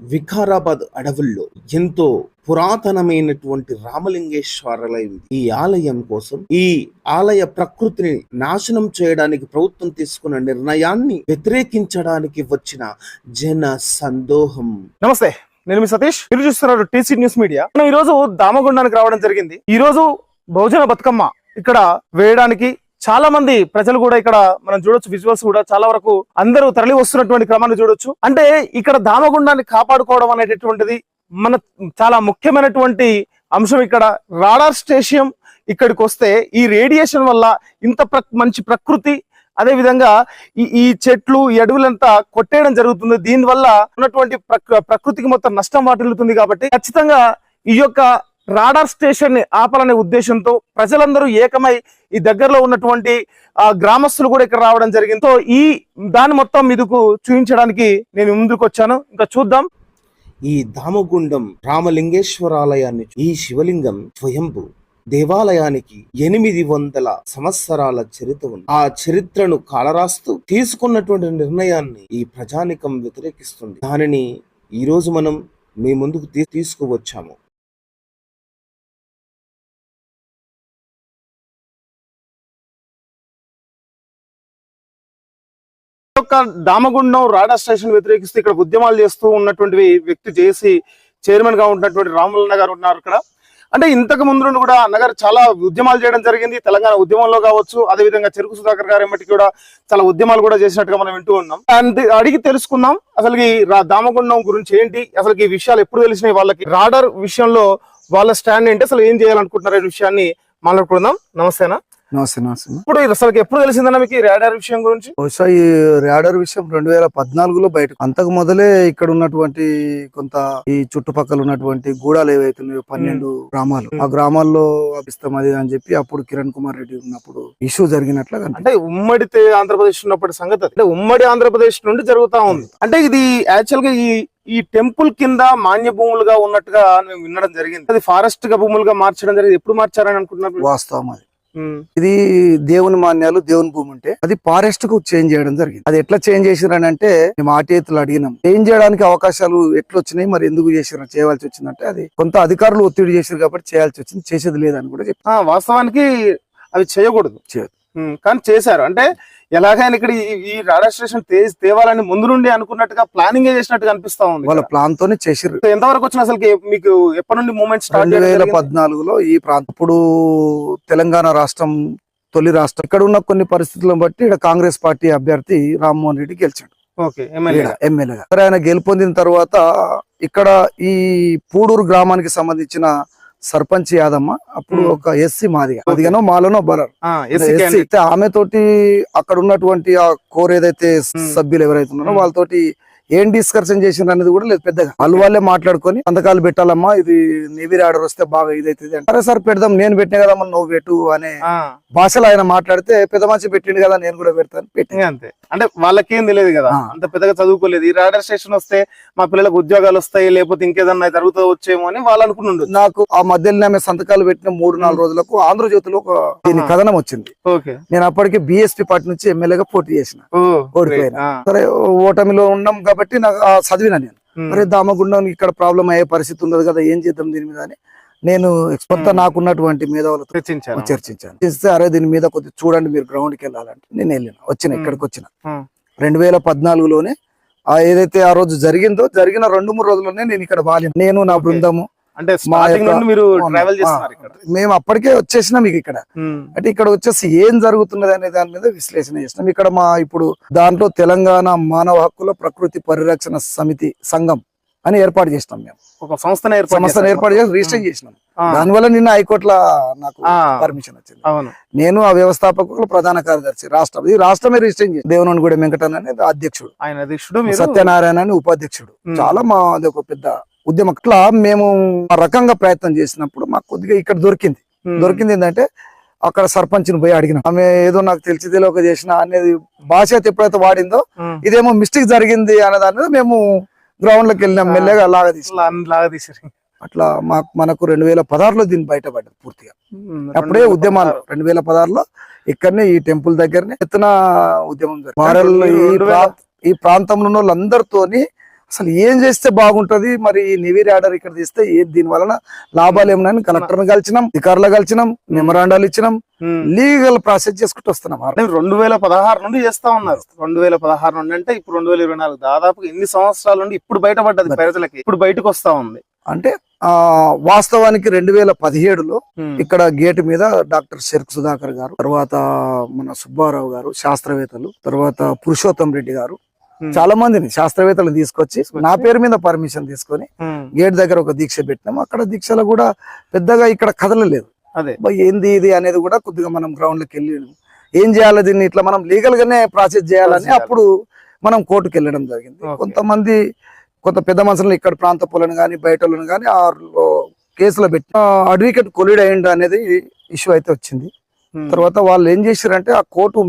వికారాబాద్ అడవుల్లో ఎంతో పురాతనమైనటువంటి రామలింగేశ్వరాలయం ఈ ఆలయం కోసం ఈ ఆలయ ప్రకృతిని నాశనం చేయడానికి ప్రభుత్వం తీసుకున్న నిర్ణయాన్ని వ్యతిరేకించడానికి వచ్చిన జన సందోహం. నమస్తే నేను మీ సతీష్. మీరు చూస్తున్నారు టీసీ న్యూస్ మీడియా. మనం ఈ రోజు దామగుండానికి రావడం జరిగింది. ఈ రోజు బహుజన బతుకమ్మ ఇక్కడ వేయడానికి చాలా మంది ప్రజలు కూడా ఇక్కడ మనం చూడొచ్చు విజువల్స్ కూడా చాలా వరకు అందరూ తరలి వస్తున్నటువంటి క్రమాన్ని చూడొచ్చు. అంటే ఇక్కడ దామగుండాన్ని కాపాడుకోవడం అనేటటువంటిది మన చాలా ముఖ్యమైనటువంటి అంశం ఇక్కడ. రాడార్ స్టేషియం ఇక్కడికి వస్తే ఈ రేడియేషన్ వల్ల ఇంత ప్ర- మంచి ప్రకృతి అదే విధంగా ఈ ఈ చెట్లు ఈ అడవులంతా కొట్టేయడం జరుగుతుంది. దీని వల్ల ఉన్నటువంటి ప్రకృ- ప్రకృతికి మొత్తం నష్టం వాటిల్లుతుంది కాబట్టి ఖచ్చితంగా ఈ యొక్క రాడార్ స్టేషన్ని ఆపాలనే ఉద్దేశంతో ప్రజలందరూ ఏకమై ఈ దగ్గరలో ఉన్నటువంటి ఆ గ్రామస్తులు కూడా ఇక్కడ రావడం జరిగింది. సో ఈ దాని మొత్తం మీదకు చూపించడానికి నేను ముందుకు వచ్చాను. ఇంకా చూద్దాం. ఈ దామగుండం రామలింగేశ్వరాలయాన్ని ఈ శివలింగం స్వయంభు దేవాలయానికి ఎనిమిది వందల సంవత్సరాల చరిత్ర ఉంది. ఆ చరిత్రను కాలరాస్తూ తీసుకున్నటువంటి నిర్ణయాన్ని ఈ ప్రజానికం వ్యతిరేకిస్తుంది. దానిని ఈ రోజు మనం మీ ముందుకు తీ- తీసుకువచ్చాము. యొక్క దామగుండం రాడా స్టేషన్ వ్యతిరేకిస్తూ ఇక్కడ ఉద్యమాలు చేస్తూ ఉన్నటువంటి వ్యక్తి చేసి చైర్మన్గా ఉన్నటువంటి రాములన్న గారు ఉన్నారు ఇక్కడ. అంటే ఇంతకు ముందు నుండి కూడా అన్నగారు చాలా ఉద్యమాలు చేయడం జరిగింది. తెలంగాణ ఉద్యమంలో కావచ్చు అదే విధంగా చెరుకు సుధాకర్ గారు ఏమటికి కూడా చాలా ఉద్యమాలు కూడా చేసినట్టుగా మనం వింటూ ఉన్నాం. అంతే అడిగి తెలుసుకుందాం అసలు ఈ రా- దామగుండం గురించి ఏంటి అసలు ఈ విషయాలు ఎప్పుడు తెలిసినాయి వాళ్ళకి రాడర్ విషయంలో వాళ్ళ స్టాండ్ ఏంటి అసలు ఏం చేయాలనుకుంటున్నారు ఈ విషయాన్ని మాట్లాడుకుందాం. నమస్తేనా నమస్తే నమస్తే. ఇప్పుడు అసలు ఎప్పుడు తెలిసిందన్న మీకు ఈ రాడార్ విషయం గురించి? బహుశా ఈ రాడర్ విషయం రెండు వేల పద్నాలుగులో బయట అంతకు మొదలే ఇక్కడ ఉన్నటువంటి కొంత ఈ చుట్టుపక్కల ఉన్నటువంటి గూడాలు ఏవైతే ఉన్నాయో పన్నెండు గ్రామాలు ఆ గ్రామాల్లో ఇస్తాం అది అని చెప్పి అప్పుడు కిరణ్ కుమార్ రెడ్డి ఉన్నప్పుడు ఇష్యూ జరిగినట్లుగా అంటే ఉమ్మడి ఆంధ్రప్రదేశ్ ఉన్నప్పటి సంగతి. అంటే ఉమ్మడి ఆంధ్రప్రదేశ్ నుండి జరుగుతా ఉంది. అంటే ఇది యాక్చువల్గా ఈ ఈ టెంపుల్ కింద మాన్య భూములుగా ఉన్నట్టుగా మేము వినడం జరిగింది. అది ఫారెస్ట్గా భూములుగా మార్చడం జరిగింది. ఎప్పుడు మార్చారని అనుకుంటున్నారు వాస్తవం అది. ఇది దేవుని మాన్యాలు దేవుని భూమి ఉంటే అది ఫారెస్ట్కు చేంజ్ చేయడం జరిగింది. అది ఎట్లా చేంజ్ చేసిరని అంటే మేము ఆటేతులు అడిగినాం. చేంజ్ చేయడానికి అవకాశాలు ఎట్లా వచ్చినాయి మరి ఎందుకు చేసిరు చేయవలసి వచ్చిందంటే అది కొంత అధికారులు ఒత్తిడి చేశారు కాబట్టి చేయాల్సి వచ్చింది చేసేది లేదని కూడా చెప్పి వాస్తవానికి అవి చేయకూడదు. కానీ చేశారు. అంటే ఎలాగైనా ఇక్కడ ఈ- ఈ రాడాస్ట్రేషన్ తేవాలని ముందు నుండి అనుకున్నట్టుగా ప్లానింగ్ చేసినట్టుగా అనిపిస్తా ఉంది వాళ్ళ. ప్లాన్ తోనే చేసిర్రు. సో ఎంతవరకు వచ్చిన అసలు మీకు ఎప్పటి నుండి మూమెంట్ స్టార్ట్ రెండు వేల పద్నాలుగులో ఈ ప్రాంతం ఇప్పుడు తెలంగాణ రాష్ట్రం తొలి రాష్ట్రం ఇక్కడ ఉన్న కొన్ని పరిస్థితులను బట్టి ఇక్కడ కాంగ్రెస్ పార్టీ అభ్యర్థి రామ్మోహన్ రెడ్డి గెలిచాడు. ఎమ్మెల్యేగా. ఆయన గెలుపొందిన తర్వాత ఇక్కడ ఈ పూడూరు గ్రామానికి సంబంధించిన సర్పంచ్ యాదమ్మ అప్పుడు. ఒక ఎస్సీ మాదిగా మాదిగానో మాలోనో బలర్ ఆమె తోటి అక్కడ ఉన్నటువంటి ఆ కోర్ ఏదైతే. సభ్యులు ఎవరైతే ఉన్నారో. వాళ్ళతోటి ఏం డిస్కషన్ చేసిండ్రు అనేది కూడా లేదు పెద్దగా. వాళ్ళు వాళ్ళే మాట్లాడుకొని సంతకాలు పెట్టాలమ్మా ఇది నేవీ ఆర్డర్ వస్తే బాగా ఇదైతుంది అంటే సరే పెడదాం నేను పెట్టిన కదమ్మా నువ్వు పెట్టు అనే భాషలో ఆయన మాట్లాడితే పెద్ద మనిషి పెట్టిండు కదా నేను కూడా పెడతాను పెట్టి. ఇంకా అంతే. అంటే వాళ్ళకేం తెలియదు కదా. అంత పెద్దగా చదువుకోలేదు. ఈ రాడర్ స్టేషన్ వస్తే మా పిల్లలకు ఉద్యోగాలు వస్తాయి లేకపోతే ఇంకేదన్నా జరుగుతూ వచ్చేమో అని వాళ్ళు అనుకుని నాకు ఆ మధ్యలో ఆమె సంతకాలు పెట్టిన మూడు నాలుగు రోజులకు ఆంధ్రజ్యోతిలో ఒక దీని. కథనం వచ్చింది. ఓకే. నేను అప్పటికి బిఎస్పీ పార్టీ నుంచి ఎమ్మెల్యేగా పోటీ చేసిన. ఓడిపోయాను. సరే ఓటమిలో ఉన్నాం కాబట్టి నాకు ఆ చదివిన నేను. మరి దామగుండం ఇక్కడ ప్రాబ్లం అయ్యే పరిస్థితి ఉండదు కదా ఏం చేద్దాం దీని మీద అని నేను కొత్త Hmm. నాకున్నటువంటి మేధావులతో చర్చించాను చేస్తే అరే దీని మీద కొద్దిగా చూడండి మీరు గ్రౌండ్కి వెళ్ళాలంటే నేను వెళ్ళిన వచ్చిన. ఇక్కడికి వచ్చిన. రెండు వేల పద్నాలుగులోనే ఆ ఏదైతే ఆ రోజు జరిగిందో జరిగిన రెండు మూడు రోజుల్లోనే నేను ఇక్కడ వాలిన నేను నా. బృందము అంటే స్టార్టింగ్ నుండి మీరు. ట్రావెల్. చేస్తున్నారు ఇక్కడ మేము అప్పటికే వచ్చేసినాం మీకు ఇక్కడ. అంటే ఇక్కడ వచ్చేసి ఏం జరుగుతున్నది అనే దాని మీద విశ్లేషణ చేసినాం ఇక్కడ మా ఇప్పుడు దాంట్లో తెలంగాణ మానవ హక్కుల ప్రకృతి పరిరక్షణ సమితి సంఘం అని ఏర్పాటు చేసినాం మేము ఒక సంస్థను ఏర్పాటు సంస్థను. ఏర్పాటు చేసి రిజిస్టర్ చేసినాం. దానివల్ల నిన్న హైకోర్టులో నాకు. పర్మిషన్ వచ్చింది నేను ఆ వ్యవస్థాపకులు ప్రధాన కార్యదర్శి రాష్ట్రం ఇది రాష్ట్రమే రిజిస్టర్ చేసి దేవనగూడ వెంకటన్ అనేది అధ్యక్షుడు ఆయన అధ్యక్షుడు సత్యనారాయణ అని ఉపాధ్యక్షుడు. చాలా మా అది ఒక పెద్ద ఉద్యమం అట్లా మేము ఆ రకంగా ప్రయత్నం చేసినప్పుడు మాకు కొద్దిగా ఇక్కడ దొరికింది. దొరికింది ఏంటంటే అక్కడ సర్పంచ్ని పోయి అడిగిన ఆమె ఏదో నాకు తెలిసి తెలియక చేసిన అనేది భాష అయితే ఎప్పుడైతే వాడిందో. ఇదేమో మిస్టేక్ జరిగింది అనే దాని మీద మేము గ్రౌండ్లోకి వెళ్ళినాం. మెల్లగా లాగా తీసి అట్లా మాకు మనకు రెండు వేల పదహారులో దీన్ని బయటపడ్డది పూర్తిగా. అప్పుడే ఉద్యమాలు రెండు వేల పదహారులో ఇక్కడనే ఈ టెంపుల్ దగ్గరనే ఎత్తున ఉద్యమం ఈ ప్రాంతంలో ఉన్న వాళ్ళందరితోని అసలు ఏం చేస్తే బాగుంటది? మరి ఈ నెవీ రాడర్ ఇక్కడ తీస్తే ఏ దీని వలన లాభాలు ఏమన్నా కలెక్టర్ కలిసినాం అధికారులు కలిసినాం మెమరాండాలు ఇచ్చినాం లీగల్ ప్రాసెస్ చేసుకుంటూ వస్తున్నాం అంటే రెండు వేల పదహారు నుండి చేస్తా ఉన్నారు. రెండు వేల పదహారు నుండి అంటే ఇప్పుడు రెండు వేల ఇరవై నాలుగు దాదాపు ఎన్ని సంవత్సరాల నుండి ఇప్పుడు బయటపడ్డది ప్రజలకి ఇప్పుడు బయటకు వస్తా ఉంది. అంటే ఆ వాస్తవానికి రెండు వేల పదిహేడులో ఇక్కడ గేట్ మీద డాక్టర్ షెర్క్ సుధాకర్ గారు తర్వాత మన సుబ్బారావు గారు శాస్త్రవేత్తలు తర్వాత పురుషోత్తం రెడ్డి గారు. చాలా మందిని శాస్త్రవేత్తలు తీసుకొచ్చి. నా పేరు మీద పర్మిషన్ తీసుకొని గేట్ దగ్గర ఒక దీక్ష పెట్టినాం అక్కడ దీక్షలో కూడా పెద్దగా ఇక్కడ కదలలేదు. ఏంది ఇది అనేది కూడా కొద్దిగా మనం గ్రౌండ్లోకి వెళ్ళి ఏం చేయాలి దీన్ని? ఇట్లా మనం లీగల్ గానే ప్రాసెస్ చేయాలని చేయాలి. అప్పుడు మనం కోర్టుకు వెళ్ళడం జరిగింది. కొంతమంది కొంత పెద్ద మనుషులను ఇక్కడ ప్రాంత పులను కానీ బయట వాళ్ళని కానీ ఆ కేసులో పెట్టి అడ్వకేట్ కొలిడ్ అయ్యిండు అనేది ఇష్యూ అయితే వచ్చింది. తర్వాత వాళ్ళు ఏం చేశారంటే ఆ కోర్టు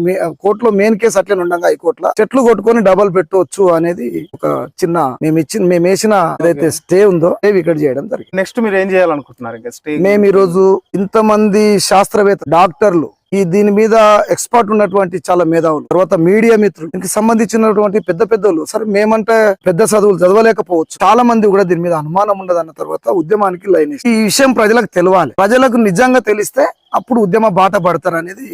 కోర్టులో మెయిన్ కేసు అట్లే ఉండగా హైకోర్టులో. చెట్లు కొట్టుకొని డబల్ పెట్టవచ్చు అనేది ఒక చిన్న మేము ఇచ్చిన మేము వేసిన ఏదైతే స్టే ఉందో స్టే ఇక్కడ చేయడం జరిగింది. నెక్స్ట్ మీరు ఏం చేయాలనుకుంటున్నారు? ఇంకా స్టే మేము ఈ రోజు ఇంతమంది శాస్త్రవేత్త డాక్టర్లు ఈ దీని మీద ఎక్స్పర్ట్ ఉన్నటువంటి చాలా మేధావులు. తర్వాత మీడియా మిత్రులు. దీనికి సంబంధించినటువంటి పెద్ద పెద్దలు సరే మేమంటే పెద్ద చదువులు చదవలేకపోవచ్చు. చాలా మంది కూడా దీని మీద అనుమానం ఉండదన్న తర్వాత ఉద్యమానికి లైన్ ఈ విషయం ప్రజలకు తెలవాలి. ప్రజలకు నిజంగా తెలిస్తే అప్పుడు ఉద్యమ బాట పడతారు అనేది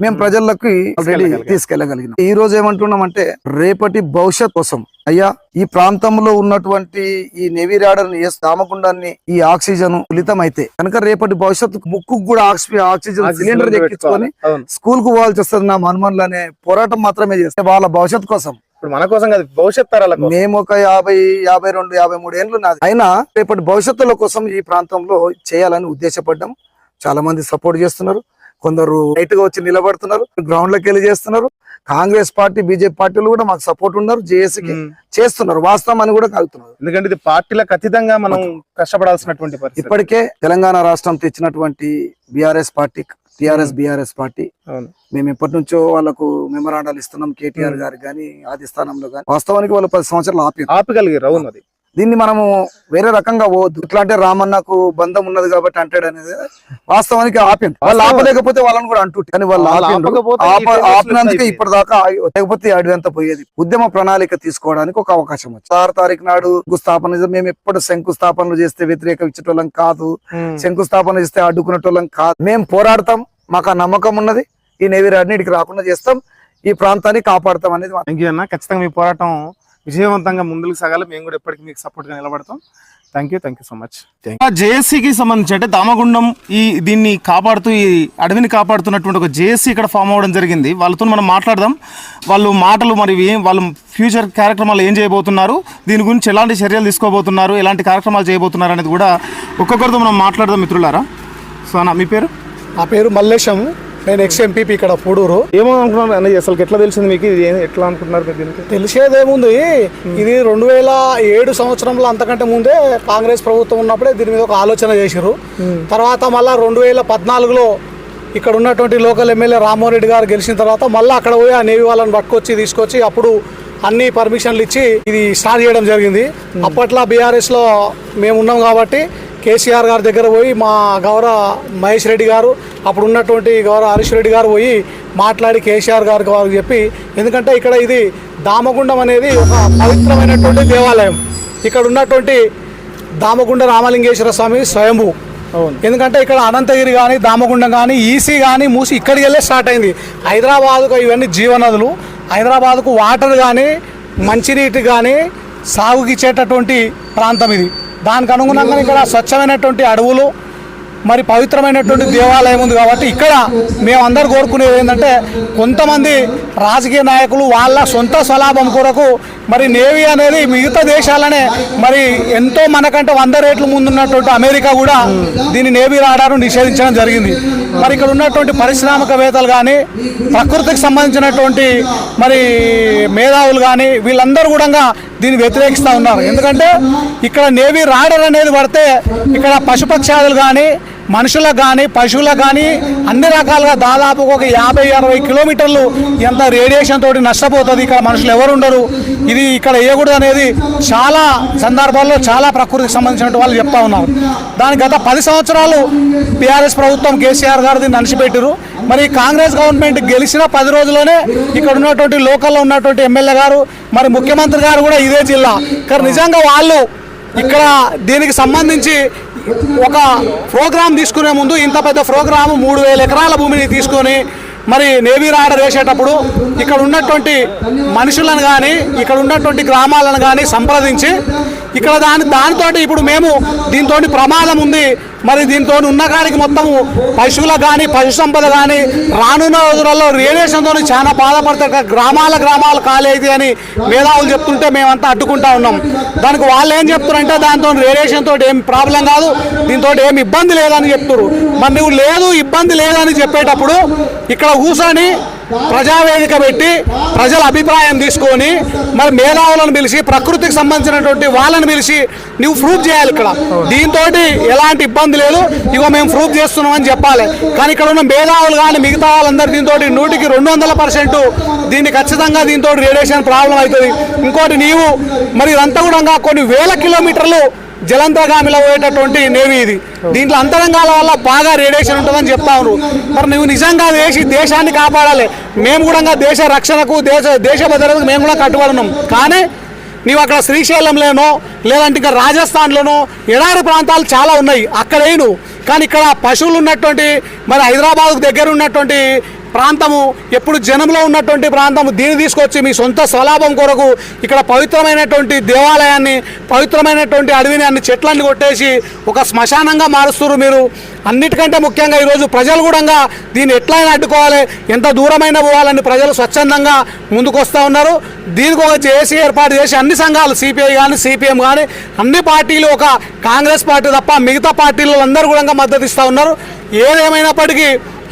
మేము ప్రజలకు ఆల్రెడీ. తీసుకెళ్ళగలిగినాం ఈ రోజు ఏమంటున్నామంటే రేపటి భవిష్యత్ కోసం. అయ్యా ఈ ప్రాంతంలో ఉన్నటువంటి ఈ నెవీ రాడర్ దామకుండాన్ని ఈ ఆక్సిజన్ ఫలితం అయితే కనుక రేపటి భవిష్యత్తు ముక్కు కూడా ఆక్సి- ఆక్సిజన్ సిలిండర్ ఎక్కించుకొని స్కూల్కు పోవాల్సి వస్తుంది నా మనుమన్లు అనే పోరాటం మాత్రమే చేస్తే వాళ్ళ భవిష్యత్తు కోసం. ఇప్పుడు మన కోసం కాదు భవిష్యత్ తరాల కోసం. మేము ఒక యాభై యాభై రెండు యాభై మూడు ఏళ్ళు నాది. అయినా రేపటి భవిష్యత్తుల కోసం ఈ ప్రాంతంలో చేయాలని ఉద్దేశపడ్డాం. చాలా మంది సపోర్ట్ చేస్తున్నారు. కొందరు రైట్గా వచ్చి నిలబడుతున్నారు గ్రౌండ్లోకి వెళ్ళి చేస్తున్నారు. కాంగ్రెస్ పార్టీ బీజేపీ పార్టీలు కూడా మాకు సపోర్ట్ ఉన్నారు జేఏసీకి చేస్తున్నారు వాస్తవం అని కూడా కలుగుతున్నారు ఎందుకంటే ఇది పార్టీలకు అతీతంగా మనం కష్టపడాల్సినటువంటి పరిస్థితి. ఇప్పటికే తెలంగాణ రాష్ట్రం తెచ్చినటువంటి BRS party TRS BRS party. మేము ఎప్పటి నుంచో వాళ్ళకు మెమరాండాలు ఇస్తున్నాం కేటీఆర్ గారికి కానీ ఆది స్థానంలో కానీ వాస్తవానికి వాళ్ళు పది సంవత్సరాలు ఆపి ఆపగలిగారు అవును అది. దీన్ని మనము వేరే రకంగా పోవద్దు. ఇట్లా అంటే రామన్నకు బంధం ఉన్నది కాబట్టి అంటాడు అనేది వాస్తవానికి ఆపిండు వాళ్ళు ఆపలేకపోతే వాళ్ళని కూడా అంటుంటే. కానీ వాళ్ళు ఆపినందుకే. ఇప్పటిదాకా లేకపోతే అడిగంత పోయేది. ఉద్యమ ప్రణాళిక తీసుకోవడానికి ఒక అవకాశం వచ్చింది. ఆరు తారీఖు నాడు చేస్తే మేము ఎప్పుడు శంకుస్థాపనలు చేస్తే వ్యతిరేక ఇచ్చేటోళ్ళం కాదు. శంకుస్థాపన చేస్తే అడ్డుకునేటోళ్ళం కాదు. మేము పోరాడతాం. మాకు ఆ నమ్మకం ఉన్నది. ఈ నేవీ ఇక్కడికి రాకుండా చేస్తాం. ఈ ప్రాంతాన్ని కాపాడతాం అనేది ఖచ్చితంగా మీ పోరాటం విజయవంతంగా ముందుకు సాగాలి. మేము కూడా ఎప్పటికీ మీకు సపోర్ట్గా నిలబడతాం. Thank you thank you so much జేఏసీకి సంబంధించి అంటే దామగుండం ఈ దీన్ని కాపాడుతూ ఈ అడవిని కాపాడుతున్నటువంటి ఒక జేఏసీ ఇక్కడ ఫామ్ అవ్వడం జరిగింది. వాళ్ళతో మనం మాట్లాడదాం. వాళ్ళు మాటలు మరి ఏం వాళ్ళు ఫ్యూచర్ కార్యక్రమాలు ఏం చేయబోతున్నారు? దీని గురించి ఎలాంటి చర్యలు తీసుకోబోతున్నారు? ఎలాంటి కార్యక్రమాలు చేయబోతున్నారు అనేది కూడా ఒక్కొక్కరితో మనం మాట్లాడదాం మిత్రులారా. సో అన్న మీ పేరు? నా పేరు మల్లేశం నేను ఎక్స్ ఎంపీపీ ఇక్కడ పూడూరు. ఏమో అనుకున్నారు అన్న అసలు ఎట్లా తెలిసింది మీకు? ఇది ఎట్లా అనుకుంటున్నారు మీరు దీనికి? తెలిసేదేముంది? ఇది రెండు వేల ఏడు సంవత్సరంలో అంతకంటే ముందే కాంగ్రెస్ ప్రభుత్వం ఉన్నప్పుడే దీని మీద ఒక ఆలోచన చేశారు తర్వాత మళ్ళా రెండు వేల పద్నాలుగులో ఇక్కడ ఉన్నటువంటి లోకల్ ఎమ్మెల్యే రామ్మోహన్ రెడ్డి గారు గెలిచిన తర్వాత మళ్ళీ అక్కడ పోయి ఆ నేవీ వాళ్ళని పట్టుకొచ్చి తీసుకొచ్చి అప్పుడు అన్ని పర్మిషన్లు ఇచ్చి ఇది స్టార్ట్ చేయడం జరిగింది. అప్పట్లో బీఆర్ఎస్లో మేము ఉన్నాం కాబట్టి కేసీఆర్ గారి దగ్గర పోయి మా గౌరవ మహేష్ రెడ్డి గారు అప్పుడు ఉన్నటువంటి గౌరవ హరీష్ రెడ్డి గారు పోయి మాట్లాడి కేసీఆర్ గారికి వారికి చెప్పి ఎందుకంటే ఇక్కడ ఇది దామగుండం అనేది ఒక పవిత్రమైనటువంటి దేవాలయం. ఇక్కడ ఉన్నటువంటి దామగుండ రామలింగేశ్వర స్వామి స్వయంభూ. ఎందుకంటే ఇక్కడ అనంతగిరి కానీ దామగుండం కానీ ఈసీ కానీ మూసి ఇక్కడికి వెళ్ళే స్టార్ట్ అయింది. హైదరాబాద్కు ఇవన్నీ జీవనదులు. హైదరాబాద్కు వాటర్ కానీ మంచినీటి కానీ సాగుకి ఇచ్చేటటువంటి ప్రాంతం ఇది. దానికి అనుగుణంగా ఇక్కడ స్వచ్ఛమైనటువంటి అడవులు మరి పవిత్రమైనటువంటి దేవాలయం ఉంది కాబట్టి ఇక్కడ మేమందరూ కోరుకునేది ఏంటంటే కొంతమంది రాజకీయ నాయకులు వాళ్ళ సొంత స్వలాభం కొరకు మరి నేవీ అనేది మిగతా దేశాలనే. మరి ఎంతో మనకంటే వంద రేట్లు ముందున్నటువంటి అమెరికా కూడా దీని నేవీ రాడారు నిషేధించడం జరిగింది. మరి ఇక్కడ ఉన్నటువంటి పారిశ్రామికవేత్తలు కానీ ప్రకృతికి సంబంధించినటువంటి మరి మేధావులు కానీ వీళ్ళందరూ కూడా దీన్ని వ్యతిరేకిస్తూ ఉన్నారు. ఎందుకంటే ఇక్కడ నేవీ రాడర్ అనేది పడితే ఇక్కడ పశుపక్షాదులు కానీ మనుషులకు కానీ పశువులకు కానీ అన్ని రకాలుగా దాదాపు ఒక యాభై అరవై కిలోమీటర్లు ఎంత రేడియేషన్ తోటి నష్టపోతుంది. ఇక్కడ మనుషులు ఎవరు ఉండరు. ఇది ఇక్కడ ఏగుడు అనేది చాలా సందర్భాల్లో చాలా ప్రకృతికి సంబంధించిన వాళ్ళు చెప్తా ఉన్నారు. దాని గత పది సంవత్సరాలు బీఆర్ఎస్ ప్రభుత్వం కేసీఆర్ గారిది దీన్ని మరి కాంగ్రెస్ గవర్నమెంట్ గెలిచిన పది రోజుల్లోనే ఇక్కడ ఉన్నటువంటి లోకల్లో ఉన్నటువంటి ఎమ్మెల్యే గారు మరి ముఖ్యమంత్రి గారు కూడా ఇదే జిల్లా. కానీ నిజంగా వాళ్ళు ఇక్కడ దీనికి సంబంధించి ఒక ప్రోగ్రామ్ తీసుకునే ముందు ఇంత పెద్ద ప్రోగ్రాము మూడు వేల ఎకరాల భూమిని తీసుకొని మరి నేవీ రాడర్ వేసేటప్పుడు ఇక్కడ ఉన్నటువంటి మనుషులను కానీ ఇక్కడ ఉన్నటువంటి గ్రామాలను కానీ సంప్రదించి ఇక్కడ దాని దానితో ఇప్పుడు మేము దీంతో ప్రమాదం ఉంది. మరి దీంతో ఉన్న కాడికి మొత్తము పశువులకు కానీ పశు సంపద కానీ రానున్న రోజులలో రేడియేషన్తో చాలా బాధపడతారు. గ్రామాల గ్రామాలు ఖాళీ అని మేధావులు చెప్తుంటే మేమంతా అడ్డుకుంటా ఉన్నాం. దానికి వాళ్ళు ఏం చెప్తారంటే దాంతో రేడియేషన్ తోటి ఏం ప్రాబ్లం కాదు. దీంతో ఏం ఇబ్బంది లేదని చెప్తున్నారు మరి నువ్వు లేదు ఇబ్బంది లేదని చెప్పేటప్పుడు ఇక్కడ కూర్చొని ప్రజావేదిక పెట్టి ప్రజల అభిప్రాయం తీసుకొని మరి మేధావులను పిలిచి ప్రకృతికి సంబంధించినటువంటి వాళ్ళని పిలిచి నువ్వు ప్రూఫ్ చేయాలి ఇక్కడ. దీంతో ఎలాంటి ఇబ్బంది లేదు. ఇగో మేము ప్రూఫ్ చేస్తున్నాం అని చెప్పాలి. కానీ ఇక్కడ ఉన్న మేధావులు కానీ మిగతా వాళ్ళందరూ దీంతో నూటికి రెండు వందల పర్సెంట్ దీన్ని ఖచ్చితంగా దీంతో రేడియేషన్ ప్రాబ్లం అవుతుంది. ఇంకోటి నీవు మరి ఇదంతా కూడా కొన్ని వేల కిలోమీటర్లు జలంతగామిలో పోయేటటువంటి నేవీ ఇది. దీంట్లో అంతరంగాల వల్ల బాగా రేడియేషన్ ఉంటుందని చెప్తా ఉన్నారు. మరి నువ్వు నిజంగా దేశ దేశాన్ని కాపాడాలి. మేము కూడా దేశ రక్షణకు దేశ దేశ భద్రతకు మేము కూడా కట్టుబడి కానీ నీవు అక్కడ శ్రీశైలంలోనో లేదంటే ఇంకా రాజస్థాన్లోనో ఎడారి ప్రాంతాలు చాలా ఉన్నాయి. అక్కడ కానీ ఇక్కడ పశువులు ఉన్నటువంటి మరి హైదరాబాద్కు దగ్గర ఉన్నటువంటి ప్రాంతము ఎప్పుడు జనంలో ఉన్నటువంటి ప్రాంతము దీన్ని తీసుకొచ్చి మీ సొంత స్వలాభం కొరకు ఇక్కడ పవిత్రమైనటువంటి దేవాలయాన్ని పవిత్రమైనటువంటి అడవిని అన్ని చెట్లన్నీ కొట్టేసి ఒక శ్మశానంగా మారుస్తున్నారు మీరు. అన్నిటికంటే ముఖ్యంగా ఈరోజు ప్రజలు కూడా దీన్ని ఎట్లయినా అడ్డుకోవాలి ఎంత దూరమైన పోవాలని ప్రజలు స్వచ్ఛందంగా ముందుకు వస్తూ ఉన్నారు. దీనికి ఒక జేసీ ఏర్పాటు చేసి అన్ని సంఘాలు సిపిఐ కానీ సిపిఎం కానీ అన్ని పార్టీలు ఒక కాంగ్రెస్ పార్టీ తప్ప మిగతా పార్టీలు అందరూ కూడా మద్దతు ఇస్తూ ఉన్నారు. ఏదేమైనప్పటికీ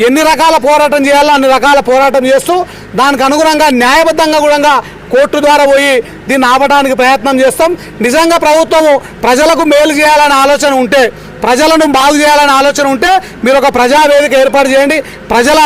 ఎన్ని రకాల పోరాటం చేయాలో అన్ని రకాల పోరాటం చేస్తూ దానికి అనుగుణంగా న్యాయబద్ధంగా కూడా కోర్టు ద్వారా పోయి దీన్ని ఆపడానికి ప్రయత్నం చేస్తాం. నిజంగా ప్రభుత్వము ప్రజలకు మేలు చేయాలనే ఆలోచన ఉంటే ప్రజలను బాగు చేయాలనే ఆలోచన ఉంటే మీరు ఒక ప్రజావేదిక ఏర్పాటు చేయండి. ప్రజల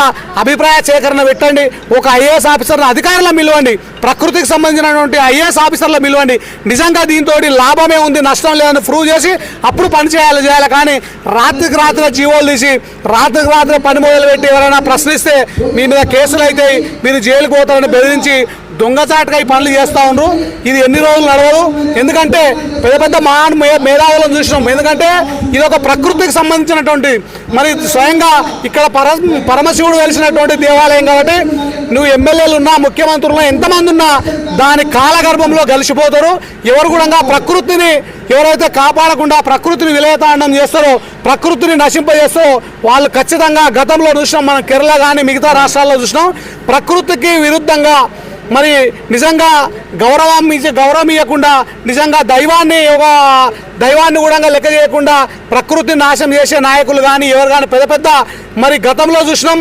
అభిప్రాయ సేకరణ పెట్టండి. ఒక ఐఏఎస్ ఆఫీసర్ను అధికారులను పిలవండి ప్రకృతికి సంబంధించినటువంటి ఐఏఎస్ ఆఫీసర్లు పిలవండి నిజంగా దీంతో లాభమే ఉంది నష్టం లేదని ప్రూవ్ చేసి అప్పుడు పని చేయాలి చేయాలి. కానీ రాత్రికి రాత్రి జీవోలు తీసి రాత్రికి రాత్రి పని మొదలు పెట్టి ఎవరైనా ప్రశ్నిస్తే మీ మీద కేసులు అయితే మీరు జైలుకు పోతారని బెదిరించి దొంగచాటుగా ఈ పనులు చేస్తూ ఉండరు. ఇది ఎన్ని రోజులు నడవదు. ఎందుకంటే పెద్ద పెద్ద మహాన్ మే- మేధావులను చూసినాం. ఎందుకంటే ఇది ఒక ప్రకృతికి సంబంధించినటువంటి మరి స్వయంగా ఇక్కడ పర పరమశివుడు వెలిసినటువంటి దేవాలయం కాబట్టి నువ్వు ఎమ్మెల్యేలు ఉన్నా ముఖ్యమంత్రులు ఎంతమంది ఉన్నా దాని కాలగర్భంలో కలిసిపోతారు. ఎవరు కూడా ప్రకృతిని ఎవరైతే కాపాడకుండా ప్రకృతిని విలయతాండం చేస్తారో ప్రకృతిని నశింపజేస్తారో వాళ్ళు ఖచ్చితంగా గతంలో చూసినాం మనం కేరళ కానీ మిగతా రాష్ట్రాల్లో చూసినాం. ప్రకృతికి విరుద్ధంగా మరి నిజంగా గౌరవం ఇచ్చే- గౌరవం ఇవ్వకుండా నిజంగా దైవాన్ని ఒక దైవాన్ని కూడా లెక్క చేయకుండా ప్రకృతిని నాశనం చేసే నాయకులు కానీ ఎవరు కానీ పెద్ద పెద్ద మరి గతంలో చూసినాం.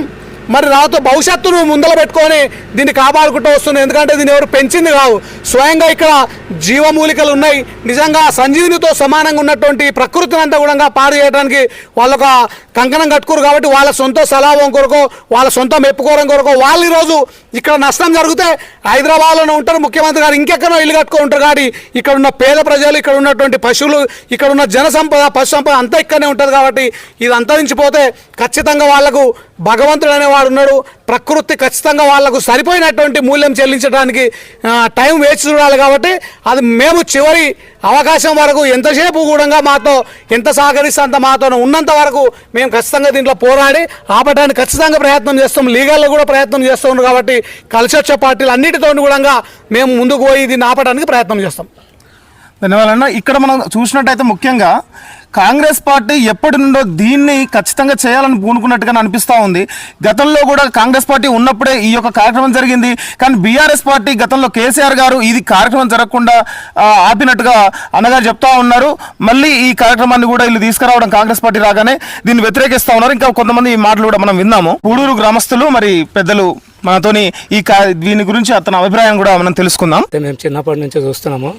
మరి రాతో భవిష్యత్తును ముందర పెట్టుకొని దీన్ని కాపాడుకుంటూ వస్తుంది ఎందుకంటే దీన్ని ఎవరు పెంచింది కావు. స్వయంగా ఇక్కడ జీవమూలికలు ఉన్నాయి. నిజంగా సంజీవినితో సమానంగా ఉన్నటువంటి ప్రకృతిని అంతా కూడా పాడు చేయడానికి వాళ్ళొక కంకణం కట్టుకోరు కాబట్టి వాళ్ళ సొంత సలాభం కొరకు వాళ్ళ సొంత మెప్పుకోవడం కొరకు వాళ్ళు ఈరోజు ఇక్కడ నష్టం జరిగితే హైదరాబాద్లోనే ఉంటారు. ముఖ్యమంత్రి గారు ఇంకెక్కడో ఇల్లు కట్టుకో ఉంటారు కాబట్టి ఇక్కడ ఉన్న పేద ప్రజలు ఇక్కడ ఉన్నటువంటి పశువులు ఇక్కడ ఉన్న జన సంపద పశు సంపద అంతా ఇక్కడనే ఉంటుంది కాబట్టి ఇది అంతరించిపోతే ఖచ్చితంగా వాళ్ళకు భగవంతుడు అనేవాడు ఉన్నాడు. ప్రకృతి ఖచ్చితంగా వాళ్ళకు సరిపోయినటువంటి మూల్యం చెల్లించడానికి టైం వేచి చూడాలి కాబట్టి అది మేము చివరి అవకాశం వరకు ఎంతసేపు కూడా మాతో ఎంత సహకరిస్తే అంత మాతో ఉన్నంత వరకు మేము ఖచ్చితంగా దీంట్లో పోరాడి ఆపడానికి ఖచ్చితంగా ప్రయత్నం చేస్తాం. లీగల్లో కూడా ప్రయత్నం చేస్తాం కాబట్టి కలిసి వచ్చే పార్టీలు అన్నిటితో కూడా మేము ముందుకు పోయి దీన్ని ఆపడానికి ప్రయత్నం చేస్తాం. ధన్యవాదాలు ఇక్కడ మనం చూసినట్టయితే ముఖ్యంగా కాంగ్రెస్ పార్టీ ఎప్పటి నుండో దీన్ని ఖచ్చితంగా చేయాలని పూనుకున్నట్టుగా అనిపిస్తూ ఉంది. గతంలో కూడా కాంగ్రెస్ పార్టీ ఉన్నప్పుడే ఈ యొక్క కార్యక్రమం జరిగింది. కానీ బీఆర్ఎస్ పార్టీ గతంలో కేసీఆర్ గారు ఇది కార్యక్రమం జరగకుండా ఆపినట్టుగా అన్నగారు చెప్తా ఉన్నారు. మళ్ళీ ఈ కార్యక్రమాన్ని కూడా వీళ్ళు తీసుకురావడం కాంగ్రెస్ పార్టీ రాగానే దీన్ని వ్యతిరేకిస్తూ ఉన్నారు. ఇంకా కొంతమంది ఈ మాటలు కూడా మనం విన్నాము. పూడూరు గ్రామస్తులు మరి పెద్దలు మనతోని ఈ దీని గురించి అతని అభిప్రాయం కూడా మనం తెలుసుకుందాం. మేము చిన్నప్పటి నుంచి చూస్తున్నాము.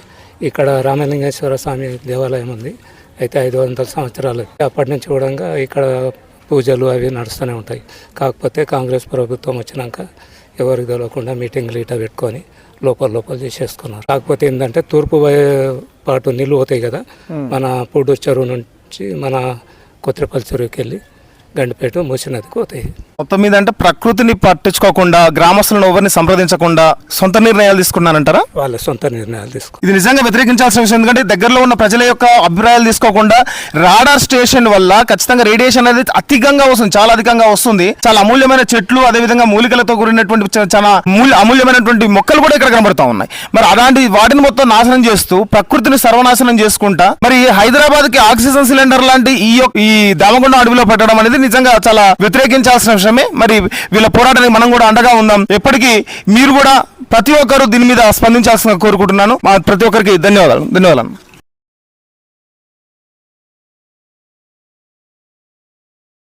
ఇక్కడ రామలింగేశ్వర స్వామి దేవాలయం ఉంది. అయితే ఐదు వందల సంవత్సరాలు. అప్పటి నుంచి కూడా ఇక్కడ పూజలు అవి నడుస్తూనే ఉంటాయి. కాకపోతే కాంగ్రెస్ ప్రభుత్వం వచ్చినాక ఎవరికి తెలియకుండా మీటింగ్లు ఇట్లా పెట్టుకొని లోపల లోపల చేసేసుకున్నారు. కాకపోతే ఏంటంటే తూర్పు పాటు నీళ్ళు పోతాయి కదా. మన పూడు చెరువు నుంచి మన కొత్తపల్లి చెరువుకి వెళ్ళి గండిపేట మూసి నదికి పోతాయి. మొత్తం మీద అంటే ప్రకృతిని పట్టించుకోకుండా గ్రామస్తులను ఎవరిని సంప్రదించకుండా సొంత నిర్ణయాలు తీసుకున్నానంటారా? వాళ్ళ సొంత నిర్ణయాలు తీసుకు ఇది నిజంగా వ్యతిరేకించాల్సిన విషయం ఎందుకంటే దగ్గరలో ఉన్న ప్రజల యొక్క అభిప్రాయాలు తీసుకోకుండా రాడార్ స్టేషన్ వల్ల ఖచ్చితంగా రేడియేషన్ అనేది అధికంగా వస్తుంది చాలా అధికంగా వస్తుంది. చాలా అమూల్యమైన చెట్లు అదే విధంగా మూలికలతో కూడినటువంటి చాలా మూల్య అమూల్యమైనటువంటి మొక్కలు కూడా ఇక్కడ కనబడతా ఉన్నాయి. మరి అలాంటి వాటిని మొత్తం నాశనం చేస్తూ ప్రకృతిని సర్వనాశనం చేసుకుంటా మరి హైదరాబాద్కి ఆక్సిజన్ సిలిండర్ లాంటి ఈ ఈ దామగుండం అడవిలో పెట్టడం అనేది నిజంగా చాలా వ్యతిరేకించాల్సిన విషయమే మరి వీళ్ళ పోరాటానికి మనం కూడా అండగా ఉందాం. ఎప్పటికీ మీరు కూడా ప్రతి ఒక్కరు దీని మీద స్పందించాల్సిన కోరుకుంటున్నాను. మా ప్రతి ఒక్కరికి ధన్యవాదాలు. ధన్యవాదాలు.